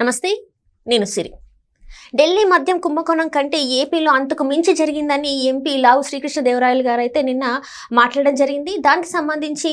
నమస్తే నేను సిరి. ఢిల్లీ మద్యం కుంభకోణం కంటే ఏపీలో అంతకు మించి జరిగిందని ఎంపీ లావు శ్రీకృష్ణదేవరాయలు గారు అయితే నిన్న మాట్లాడడం జరిగింది. దానికి సంబంధించి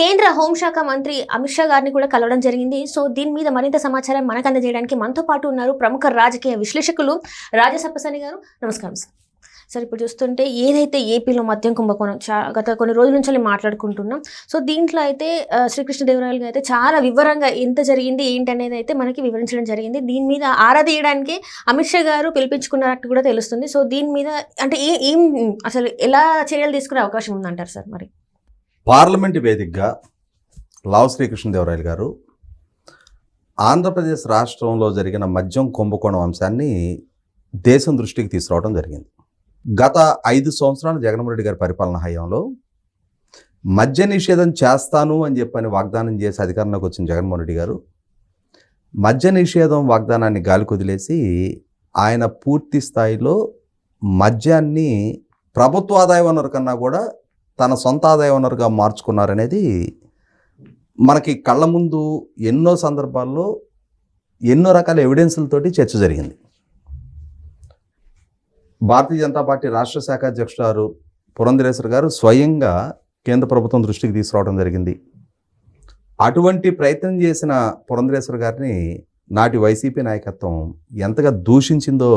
కేంద్ర హోంశాఖ మంత్రి అమిత్ షా గారిని కూడా కలవడం జరిగింది. సో దీని మీద మరింత సమాచారం మనకు అందజేయడానికి మనతో పాటు ఉన్నారు ప్రముఖ రాజకీయ విశ్లేషకులు రాజసప్పసాని గారు. నమస్కారం సార్. సార్ ఇప్పుడు చూస్తుంటే ఏదైతే ఏపీలో మద్యం కుంభకోణం చా గత కొన్ని రోజుల నుంచి మాట్లాడుకుంటున్నాం. సో దీంట్లో అయితే శ్రీకృష్ణదేవరాయలు గారు అయితే చాలా వివరంగా ఎంత జరిగింది ఏంటి అనేది అయితే మనకి వివరించడం జరిగింది. దీని మీద ఆరా తీయడానికి అమిత్ షా గారు పిలిపించుకున్నట్టు కూడా తెలుస్తుంది. సో దీని మీద అంటే ఏ ఏం అసలు ఎలా చర్యలు తీసుకునే అవకాశం ఉందంటారు సార్ మరి? పార్లమెంట్ వేదికగా లావు శ్రీకృష్ణదేవరాయలు గారు ఆంధ్రప్రదేశ్ రాష్ట్రంలో జరిగిన మద్యం కుంభకోణం అంశాన్ని దేశం దృష్టికి తీసుకురావడం జరిగింది. గత ఐదు సంవత్సరాలు జగన్మోహన్ రెడ్డి గారి పరిపాలన హయాంలో మద్య నిషేధం చేస్తాను అని చెప్పని వాగ్దానం చేసి అధికారంలోకి వచ్చిన జగన్మోహన్ రెడ్డి గారు మద్య నిషేధం వాగ్దానాన్ని గాలి కుదిలేసి ఆయన పూర్తి స్థాయిలో మద్యాన్ని ప్రభుత్వ ఆదాయ వనరు కన్నా కూడా తన సొంత ఆదాయ వనరుగా మార్చుకున్నారనేది మనకి కళ్ళ ముందు ఎన్నో సందర్భాల్లో ఎన్నో రకాల ఎవిడెన్స్లతోటి చర్చ జరిగింది. భారతీయ జనతా పార్టీ రాష్ట్ర శాఖ అధ్యక్షుడు పురంధరేశ్వర్ గారు స్వయంగా కేంద్ర ప్రభుత్వం దృష్టికి తీసుకురావడం జరిగింది. అటువంటి ప్రయత్నం చేసిన పురంధరేశ్వర్ గారిని నాటి వైసీపీ నాయకత్వం ఎంతగా దూషించిందో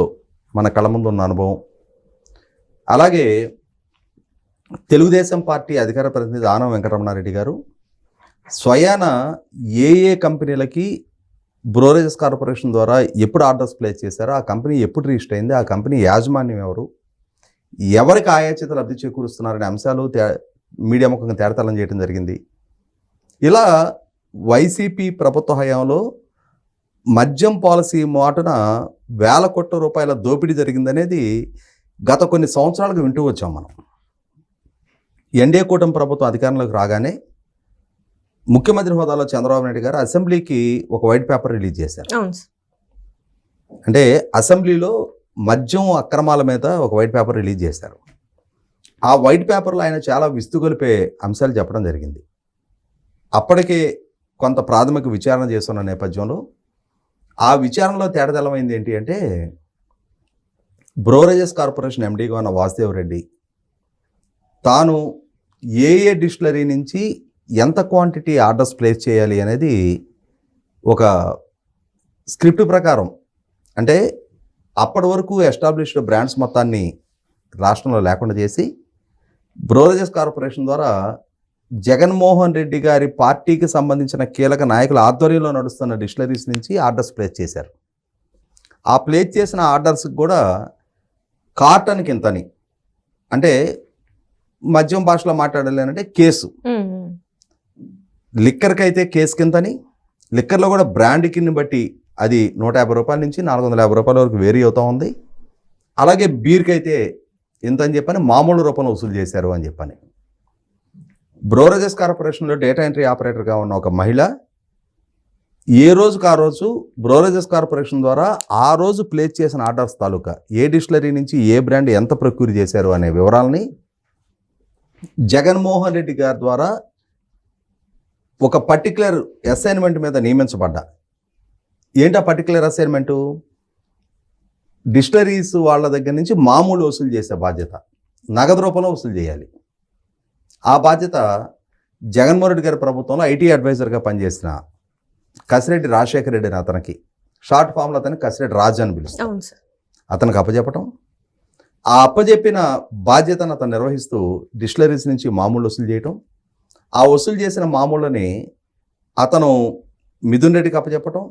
మన కళ్ళ ముందు ఉన్న అనుభవం. అలాగే తెలుగుదేశం పార్టీ అధికార ప్రతినిధి ఆనం వెంకటరమణారెడ్డి గారు స్వయాన ఏ ఏ కంపెనీలకి బ్రోరేజెస్ కార్పొరేషన్ ద్వారా ఎప్పుడు ఆర్డర్స్ ప్లేస్ చేశారో? ఆ కంపెనీ ఎప్పుడు రిజిస్టర్ అయింది? ఆ కంపెనీ యాజమాన్యం ఎవరు? ఎవరికి ఆయాచిత లబ్ధి చేకూరుస్తున్నారనే అంశాలు తే మీడియా ముఖంగా తేడతలం చేయడం జరిగింది. ఇలా వైసీపీ ప్రభుత్వ హయాంలో మద్యం పాలసీ మాటన వేల కోట్ల రూపాయల దోపిడీ జరిగిందనేది గత కొన్ని సంవత్సరాలుగా వింటూ వచ్చాం మనం. ఎన్డీఏ కూటమి ప్రభుత్వం అధికారంలోకి రాగానే ముఖ్యమంత్రి హోదాలో చంద్రబాబు నాయుడు గారు అసెంబ్లీకి ఒక వైట్ పేపర్ రిలీజ్ చేశారు. అంటే అసెంబ్లీలో మద్యం అక్రమాల మీద ఒక వైట్ పేపర్ రిలీజ్ చేశారు. ఆ వైట్ పేపర్లో ఆయన చాలా విస్తుగొలిపే అంశాలు చెప్పడం జరిగింది. అప్పటికే కొంత ప్రాథమిక విచారణ చేస్తున్న నేపథ్యంలో ఆ విచారణలో తేడతెల్లమైంది ఏంటి అంటే బ్రోరేజెస్ కార్పొరేషన్ ఎండీగా ఉన్న వాసుదేవ్ రెడ్డి తాను ఏ ఏ డిస్టిలరీ నుంచి ఎంత క్వాంటిటీ ఆర్డర్స్ ప్లేస్ చేయాలి అనేది ఒక స్క్రిప్ట్ ప్రకారం. అంటే అప్పటి వరకు ఎస్టాబ్లిష్డ్ బ్రాండ్స్ మొత్తాన్ని రాష్ట్రంలో లేకుండా చేసి బ్రోరేజెస్ కార్పొరేషన్ ద్వారా జగన్మోహన్ రెడ్డి గారి పార్టీకి సంబంధించిన కీలక నాయకుల ఆధ్వర్యంలో నడుస్తున్న డిస్టిలరీస్ నుంచి ఆర్డర్స్ ప్లేస్ చేశారు. ఆ ప్లేస్ చేసిన ఆర్డర్స్కి కూడా కార్టన్కి ఇంతని అంటే మద్యం భాషలో మాట్లాడలేనంటే కేసు. లిక్కర్కి అయితే కేసు కిందని లిక్కర్లో కూడా బ్రాండ్ కింద బట్టి అది నూట యాభై రూపాయల నుంచి నాలుగు వందల యాభై రూపాయల వరకు వేరీ అవుతూ ఉంది. అలాగే బీర్కి అయితే ఇంత అని చెప్పని మామూలు రూపంలో వసూలు చేశారు అని చెప్పని. బ్రోరేజెస్ కార్పొరేషన్లో డేటా ఎంట్రీ ఆపరేటర్గా ఉన్న ఒక మహిళ ఏ రోజుకు ఆ రోజు బ్రోరేజెస్ కార్పొరేషన్ ద్వారా ఆ రోజు ప్లేస్ చేసిన ఆర్డర్స్ తాలూకా ఏ డిస్టిలరీ నుంచి ఏ బ్రాండ్ ఎంత ప్రొక్యూర్ చేశారు అనే వివరాలని జగన్మోహన్ రెడ్డి గారి ద్వారా ఒక పర్టికులర్ అసైన్మెంట్ మీద నియమించబడ్డా. ఏంటి ఆ పర్టికులర్ అసైన్మెంటు డిస్టరీస్ వాళ్ళ దగ్గర నుంచి మామూలు వసూలు చేసే బాధ్యత. నగదు రూపంలో వసూలు చేయాలి. ఆ బాధ్యత జగన్మోహన్ రెడ్డి గారి ప్రభుత్వంలో ఐటీ అడ్వైజర్గా పనిచేసిన కసిరెడ్డి రాజశేఖర రెడ్డి అని అతనికి. షార్ట్ ఫామ్లో అతనికి కసిరెడ్డి రాజు అని సార్. అతనికి అప్పచెప్పటం ఆ అప్పచెప్పిన బాధ్యతను అతను నిర్వహిస్తూ డిస్టిలరీస్ నుంచి మామూలు వసూలు చేయటం? ఆ వసూలు చేసిన మామూలని అతను మిథున్ రెడ్డికి అప్పచెప్పటం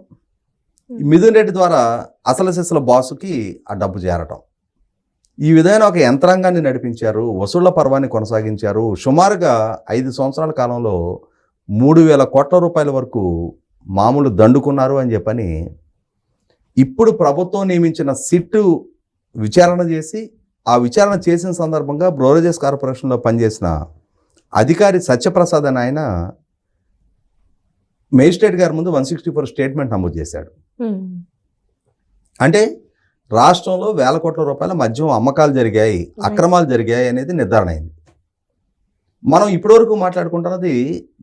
మిథున్ రెడ్డి ద్వారా అసలు సిసల బాసుకి ఆ డబ్బు చేరటం. ఈ విధమైన ఒక యంత్రాంగాన్ని నడిపించారు వసూళ్ళ పర్వాన్ని కొనసాగించారు. సుమారుగా ఐదు సంవత్సరాల కాలంలో మూడు వేల కోట్ల రూపాయల వరకు మామూలు దండుకున్నారు అని చెప్పని ఇప్పుడు ప్రభుత్వం నియమించిన సిట్టు విచారణ చేసి ఆ విచారణ చేసిన సందర్భంగా బ్రోరేజెస్ కార్పొరేషన్లో పనిచేసిన అధికారి సత్యప్రసాద్ అని ఆయన మేజిస్ట్రేట్ గారి ముందు వన్ సిక్స్టీ ఫోర్ స్టేట్మెంట్ నమోదు చేశాడు. అంటే రాష్ట్రంలో వేల కోట్ల రూపాయల మద్యం అమ్మకాలు జరిగాయి అక్రమాలు జరిగాయి అనేది నిర్ధారణ అయింది. మనం ఇప్పటివరకు మాట్లాడుకుంటున్నది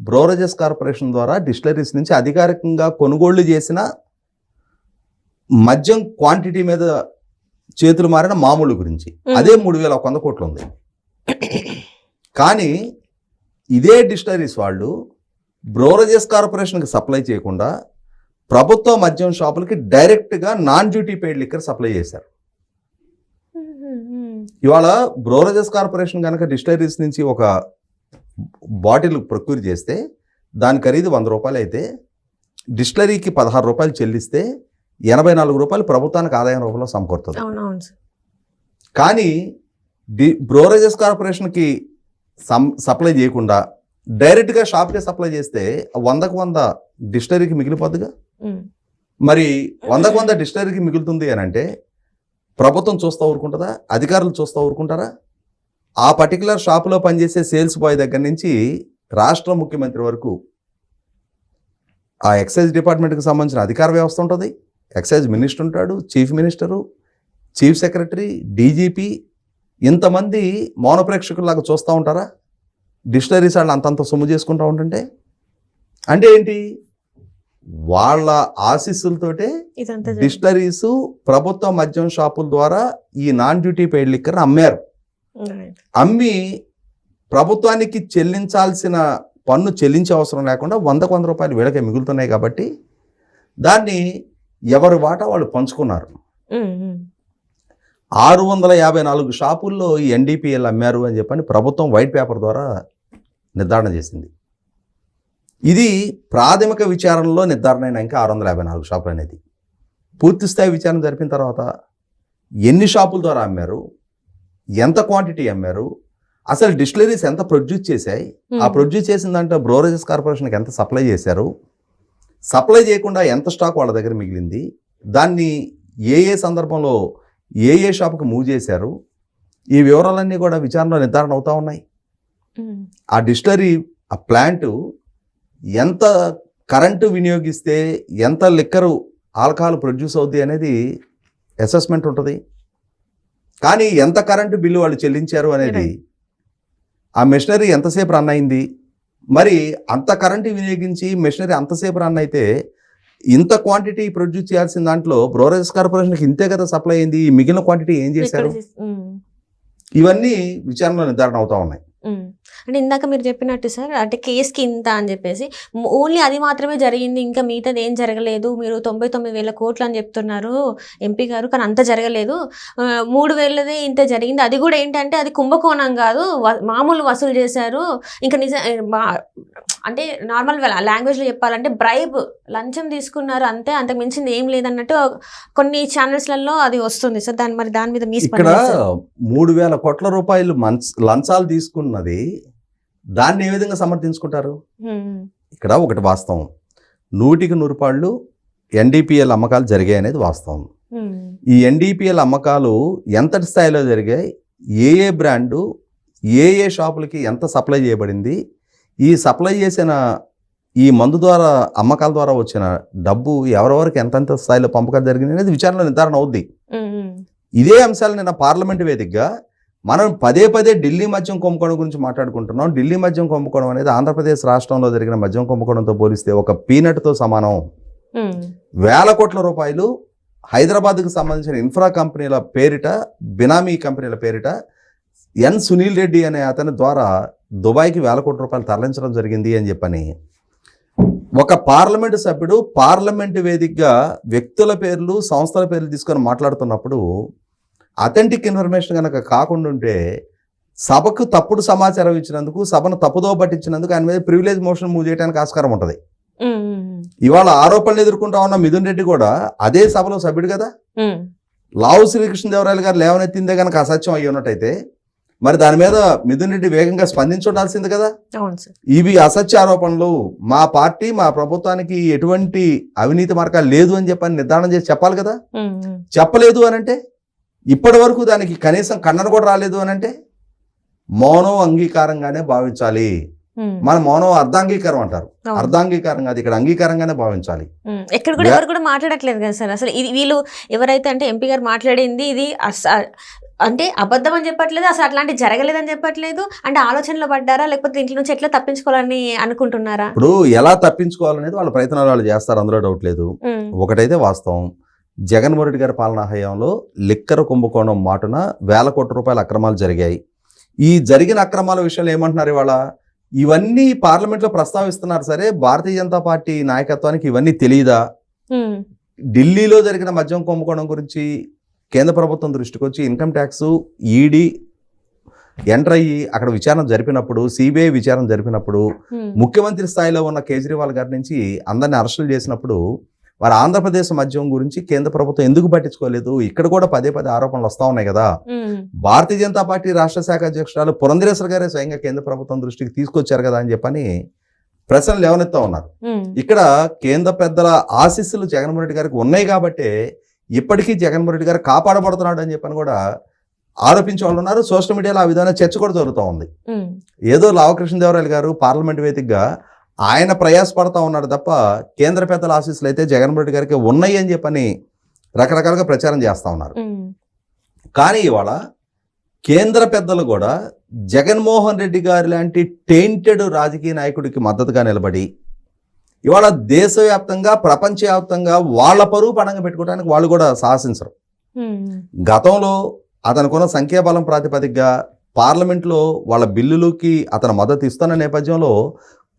బ్రోరేజెస్ కార్పొరేషన్ ద్వారా డిస్టిలరీస్ నుంచి అధికారికంగా కొనుగోళ్ళు చేసిన మద్యం క్వాంటిటీ మీద చేతులు మారిన మామూలు గురించి. అదే మూడు వేల ఒక వంద కోట్లు ఉంది. కానీ ఇదే డిస్టరీస్ వాళ్ళు బ్రోరేజెస్ కార్పొరేషన్కి సప్లై చేయకుండా ప్రభుత్వ మద్యం షాపులకి డైరెక్ట్గా non duty paid liquor supply చేశారు. ఇవాళ బ్రోరేజెస్ కార్పొరేషన్ కనుక డిస్టరీస్ నుంచి ఒక బాటిల్ ప్రొక్యూర్ చేస్తే దాని ఖరీదు వంద రూపాయలు అయితే డిస్టరీకి పదహారు రూపాయలు చెల్లిస్తే ఎనభై నాలుగు రూపాయలు ప్రభుత్వానికి ఆదాయం రూపంలో సమకూరుతుంది. కానీ డి బ్రోరేజెస్ కార్పొరేషన్కి సం సప్లై చేయకుండా డైరెక్ట్గా షాప్కే సప్లై చేస్తే వందకు వంద డిస్టరీకి మిగిలిపోద్దిగా. మరి వందకు వంద డిస్టరీకి మిగులుతుంది అని అంటే ప్రభుత్వం చూస్తూ ఊరుకుంటుందా? అధికారులు చూస్తూ ఊరుకుంటారా? ఆ పర్టికులర్ షాపులో పనిచేసే సేల్స్ బాయ్ దగ్గర నుంచి రాష్ట్ర ముఖ్యమంత్రి వరకు ఆ ఎక్సైజ్ డిపార్ట్మెంట్కి సంబంధించిన అధికార వ్యవస్థ ఉంటుంది. ఎక్సైజ్ మినిస్టర్ ఉంటాడు chief minister chief secretary DGP ఇంతమంది మౌన ప్రేక్షకుల్లాగా చూస్తూ ఉంటారా డిస్టరీస్ వాళ్ళు అంతంత సొమ్ము చేసుకుంటూ ఉంటుంటే అంటే ఏంటి వాళ్ళ ఆశీస్సులతోటే. డిస్టరీస్ ప్రభుత్వ మద్యం షాపుల ద్వారా ఈ నాన్ డ్యూటీ పెయిడ్ లిక్కర్ అమ్మారు. అమ్మి ప్రభుత్వానికి చెల్లించాల్సిన పన్ను చెల్లించే అవసరం లేకుండా వందకు వంద రూపాయలు వీళ్ళకే మిగులుతున్నాయి కాబట్టి దాన్ని ఎవరి వాటా వాళ్ళు పంచుకున్నారు. ఆరు వందల యాభై నాలుగు షాపుల్లో ఈ ఎన్డీపీఎల్ అమ్మారు అని చెప్పని ప్రభుత్వం వైట్ పేపర్ ద్వారా నిర్ధారణ చేసింది ఇది ప్రాథమిక విచారణలో నిర్ధారణ అయిన ఇంకా ఆరు వందల యాభై నాలుగు షాపులు అనేది పూర్తి స్థాయి విచారణ జరిపిన తర్వాత ఎన్ని షాపుల ద్వారా అమ్మారు ఎంత క్వాంటిటీ అమ్మారు అసలు డిస్టిలరీస్ ఎంత ప్రొడ్యూస్ చేశాయి ఆ. ప్రొడ్యూస్ చేసిన దాంట్లో బ్రోరేజెస్ కార్పొరేషన్కి ఎంత సప్లై చేశారు సప్లై చేయకుండా ఎంత స్టాక్ వాళ్ళ దగ్గర మిగిలింది దాన్ని ఏ ఏ సందర్భంలో ఏ ఏ షాప్కి మూవ్ చేశారు ఈ వివరాలన్నీ కూడా విచారణలో నిర్ధారణ అవుతా ఉన్నాయి. ఆ డిస్టరీ ఆ ప్లాంట్ ఎంత కరెంటు వినియోగిస్తే ఎంత లిక్కరు ఆల్కహాల్ ప్రొడ్యూస్ అవుద్ది అనేది అసెస్మెంట్ ఉంటుంది. కానీ ఎంత కరెంటు బిల్లు వాళ్ళు చెల్లించారు అనేది ఆ మెషినరీ ఎంతసేపు రన్ అయింది? మరి అంత కరెంటు వినియోగించి మెషినరీ అంతసేపు రన్ అయితే ఇంత క్వాంటిటీ ప్రొడ్యూస్ చేయాల్సిన దాంట్లో బ్రోరేజ్ కార్పొరేషన్కి ఇంతే కదా సప్లై అయింది మిగిలిన క్వాంటిటీ ఏం చేశారు. ఇవన్నీ విచారణలో నిర్ధారణ అవుతా ఉన్నాయి. అంటే ఇందాక మీరు చెప్పినట్టు సార్ అంటే కేసుకి ఇంత అని చెప్పేసి ఓన్లీ అది మాత్రమే జరిగింది ఇంకా మిగతాది ఏం జరగలేదు మీరు తొంభై తొమ్మిది వేల కోట్లు అని చెప్తున్నారు ఎంపీ గారు కానీ అంత జరగలేదు. మూడు వేలదే ఇంత జరిగింది. అది కూడా ఏంటంటే అది కుంభకోణం కాదు మామూలు వసూలు చేశారు. ఇంకా నిజ అంటే నార్మల్ లాంగ్వేజ్లో చెప్పాలంటే బ్రైబ్ లంచం తీసుకున్నారు అంతే అంతకు మించింది ఏం లేదన్నట్టు కొన్ని ఛానల్స్లలో అది వస్తుంది. సార్ దాని మరి దాని మీద మీ? మూడు వేల కోట్ల రూపాయలు లంచాలు తీసుకున్నది దాన్ని ఏ విధంగా సమర్థించుకుంటారు. ఇక్కడ ఒకటి వాస్తవం నూటికి నూరు పాళ్ళు ఎన్డీపీఎల్ అమ్మకాలు జరిగాయి అనేది వాస్తవం. ఈ ఎన్డీపీఎల్ అమ్మకాలు ఎంతటి స్థాయిలో జరిగాయి ఏ ఏ బ్రాండు ఏ ఏ షాపులకి ఎంత సప్లై చేయబడింది ఈ సప్లై చేసిన ఈ మందు ద్వారా అమ్మకాల ద్వారా వచ్చిన డబ్బు ఎవరెవరికి ఎంతెంత స్థాయిలో పంపకాలు జరిగింది అనేది విచారణలో నిర్ధారణ అవుద్ది. ఇదే అంశాలు నిన్న పార్లమెంట్ వేదికగా మనం పదే పదే ఢిల్లీ మద్యం కుంభకోణం గురించి మాట్లాడుకుంటున్నాం. ఢిల్లీ మద్యం కుంభకోణం అనేది ఆంధ్రప్రదేశ్ రాష్ట్రంలో జరిగిన మద్యం కుంభకోణంతో పోలిస్తే ఒక పీనట్తో సమానం. వేల కోట్ల రూపాయలు హైదరాబాద్కు సంబంధించిన ఇన్ఫ్రా కంపెనీల పేరిట బినామీ కంపెనీల పేరిట ఎన్ సునీల్ రెడ్డి అనే అతని ద్వారా దుబాయ్కి వేల కోట్ల రూపాయలు తరలించడం జరిగింది అని చెప్పని. ఒక పార్లమెంటు సభ్యుడు పార్లమెంటు వేదికగా వ్యక్తుల పేర్లు సంస్థల పేర్లు తీసుకొని మాట్లాడుతున్నప్పుడు అథెంటిక్ ఇన్ఫర్మేషన్ కనుక కాకుండా ఉంటే సభకు తప్పుడు సమాచారం ఇచ్చినందుకు సభను తప్పుదో పట్టించినందుకు ఆయన మీద ప్రివిలేజ్ మోషన్ మూవ్ చేయడానికి ఆస్కారం ఉంటుంది. ఇవాళ ఆరోపణలు ఎదుర్కొంటా ఉన్న మిథున్ రెడ్డి కూడా అదే సభలో సభ్యుడు కదా. లావు శ్రీకృష్ణదేవరాయలు గారు లేవనెత్తిందే కనుక అసత్యం అయ్యి ఉన్నట్టయితే మరి దాని మీద మిథున్ రెడ్డి వేగంగా స్పందించుండాల్సింది కదా? ఇవి అసత్య ఆరోపణలు. మా పార్టీ మా ప్రభుత్వానికి ఎటువంటి అవినీతి మార్గాలు లేదు అని చెప్పని నిర్ధారణ చేసి చెప్పాలి కదా. చెప్పలేదు అని అంటే? ఇప్పటి వరకు దానికి కనీసం కన్నడ కూడా రాలేదు అని అంటే మౌనం అంగీకారంగానే భావించాలి. మన మౌనం అర్ధాంగీకారం అంటారు. అర్ధాంగీకారం కాదు ఇక్కడ అంగీకారంగానే భావించాలి. ఎక్కడ కూడా ఎవరు కూడా మాట్లాడట్లేదు కదా సార్. అసలు ఇది వీళ్ళు ఎవరైతే అంటే ఎంపీ గారు మాట్లాడింది ఇది అంటే అబద్ధం అని చెప్పట్లేదు అసలు అట్లాంటి జరగలేదని చెప్పట్లేదు. అంటే ఆలోచనలో పడ్డారా? లేకపోతే ఇంట్లో నుంచి ఎట్లా తప్పించుకోవాలని అనుకుంటున్నారా? ఇప్పుడు ఎలా తప్పించుకోవాలనేది వాళ్ళ ప్రయత్నాలు వాళ్ళు చేస్తారు అందులో డౌట్ లేదు. ఒకటైతే వాస్తవం. జగన్మోహన్ రెడ్డి గారి పాలనా హయాంలో లిక్కర కుంభకోణం మాటున వేల కోట్ల రూపాయల అక్రమాలు జరిగాయి. ఈ జరిగిన అక్రమాల విషయాలు ఏమంటున్నారు ఇవాళ? ఇవన్నీ పార్లమెంట్లో ప్రస్తావిస్తున్నారు సరే భారతీయ జనతా పార్టీ నాయకత్వానికి ఇవన్నీ తెలియదా ఢిల్లీలో జరిగిన మద్యం కుంభకోణం గురించి కేంద్ర ప్రభుత్వం దృష్టికి వచ్చి ఇన్కమ్ ట్యాక్స్ ఈడీ ఎంటర్ అయ్యి అక్కడ విచారణ జరిపినప్పుడు సిబిఐ విచారణ జరిపినప్పుడు ముఖ్యమంత్రి స్థాయిలో ఉన్న కేజ్రీవాల్ గారి నుంచి అందరిని అరెస్టులు చేసినప్పుడు వారు ఆంధ్రప్రదేశ్ మద్యం గురించి కేంద్ర ప్రభుత్వం ఎందుకు పట్టించుకోలేదు? ఇక్కడ కూడా పదే పదే ఆరోపణలు వస్తూ ఉన్నాయి కదా. భారతీయ జనతా పార్టీ రాష్ట్ర శాఖ అధ్యక్షురాలు పురంధరేశ్వర గారే స్వయంగా కేంద్ర ప్రభుత్వం దృష్టికి తీసుకొచ్చారు కదా అని చెప్పని ప్రశ్నలు లేవనెత్తా ఉన్నారు. ఇక్కడ కేంద్ర పెద్దల ఆశీస్సులు జగన్మోహన్ రెడ్డి గారికి ఉన్నాయి కాబట్టి ఇప్పటికీ జగన్మోహన్ రెడ్డి గారు కాపాడబడుతున్నాడు అని చెప్పని కూడా ఆరోపించే వాళ్ళు ఉన్నారు. సోషల్ మీడియాలో ఆ విధంగా చర్చ కూడా జరుగుతూ ఉంది. ఏదో లావకృష్ణదేవరాయలు గారు పార్లమెంట్ వేదికగా ఆయన ప్రయాసపడతా ఉన్నాడు తప్ప కేంద్ర పెద్దల ఆశీస్సులు అయితే జగన్మోహన్ రెడ్డి గారికి ఉన్నాయి అని చెప్పని రకరకాలుగా ప్రచారం చేస్తా ఉన్నారు. కానీ ఇవాళ కేంద్ర పెద్దలు కూడా జగన్మోహన్ రెడ్డి గారి లాంటి టెయింటెడ్ రాజకీయ నాయకుడికి మద్దతుగా నిలబడి ఇవాళ దేశవ్యాప్తంగా ప్రపంచవ్యాప్తంగా వాళ్ళ పరువు పణంగా పెట్టుకోవడానికి వాళ్ళు కూడా సాహసించరు. గతంలో అతనుకున్న సంఖ్యాబలం ప్రాతిపదికగా పార్లమెంట్లో వాళ్ళ బిల్లులకి అతను మద్దతు ఇస్తున్న నేపథ్యంలో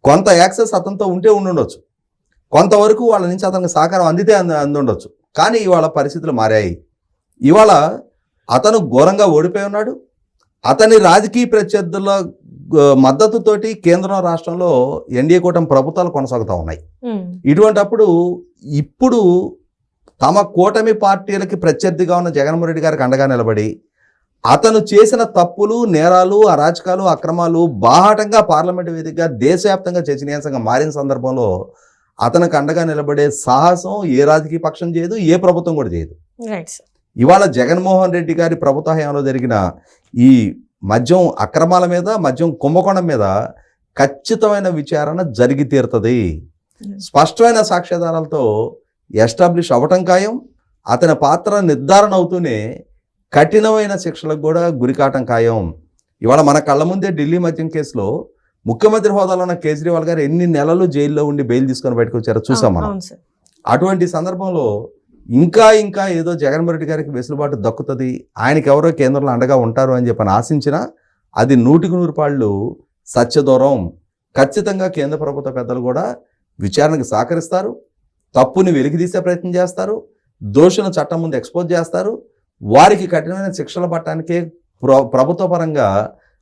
కొంత యాక్సెస్ అతనితో ఉంటే ఉండుండొచ్చు. కొంతవరకు వాళ్ళ నుంచి అతనికి సహకారం అందితే అంది అందుండొచ్చు. కానీ ఇవాళ పరిస్థితులు మారాయి. ఇవాళ అతను ఘోరంగా ఓడిపోయి ఉన్నాడు. అతని రాజకీయ ప్రత్యర్థుల మద్దతుతోటి కేంద్రం రాష్ట్రంలో ఎన్డీఏ కూటమి ప్రభుత్వాలు కొనసాగుతూ ఉన్నాయి. ఇటువంటప్పుడు ఇప్పుడు తమ కూటమి పార్టీలకి ప్రత్యర్థిగా ఉన్న జగన్మోహన్ రెడ్డి గారికి అండగా నిలబడి అతను చేసిన తప్పులు నేరాలు అరాచకాలు అక్రమాలు బాహాటంగా పార్లమెంటు వేదికగా దేశవ్యాప్తంగా చర్చనీయాంశంగా మారిన సందర్భంలో అతనికి అండగా నిలబడే సాహసం ఏ రాజకీయ పక్షం చేయదు ఏ ప్రభుత్వం కూడా చేయదు. ఇవాళ జగన్మోహన్ రెడ్డి గారి ప్రభుత్వ హయాంలో జరిగిన ఈ మద్యం అక్రమాల మీద మద్యం కుంభకోణం మీద ఖచ్చితమైన విచారణ జరిగి తీరుతుంది. స్పష్టమైన సాక్ష్యాధారాలతో ఎస్టాబ్లిష్ అవ్వటం ఖాయం. అతని పాత్ర నిర్ధారణ అవుతూనే కఠినమైన శిక్షలకు కూడా గురికాటం ఖాయం. ఇవాళ మన కళ్ళ ముందే ఢిల్లీ మద్యం కేసులో ముఖ్యమంత్రి హోదాలో ఉన్న కేజ్రీవాల్ గారు ఎన్ని నెలలు జైల్లో ఉండి బెయిల్ తీసుకొని బయటకు వచ్చారో చూసాం మనం. అటువంటి సందర్భంలో ఇంకా ఇంకా ఏదో జగన్మోహన్ రెడ్డి గారికి వెసులుబాటు దక్కుతుంది ఆయనకి ఎవరో కేంద్రంలో అండగా ఉంటారు అని చెప్పని ఆశించినా అది నూటికి నూరు పాళ్ళు సత్యదూరం. ఖచ్చితంగా కేంద్ర ప్రభుత్వ పెద్దలు కూడా విచారణకు సహకరిస్తారు తప్పుని వెలికితీసే ప్రయత్నం చేస్తారు దోషులను చట్టం ముందు ఎక్స్పోజ్ చేస్తారు వారికి కఠినమైన శిక్షలు పట్టడానికే ప్ర ప్రభుత్వ పరంగా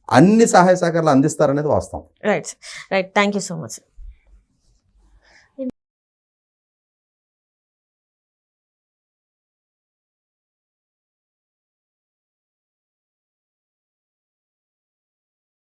అన్ని సహాయ సహకారాలు అందిస్తారనేది వాస్తవం. Right right thank you so much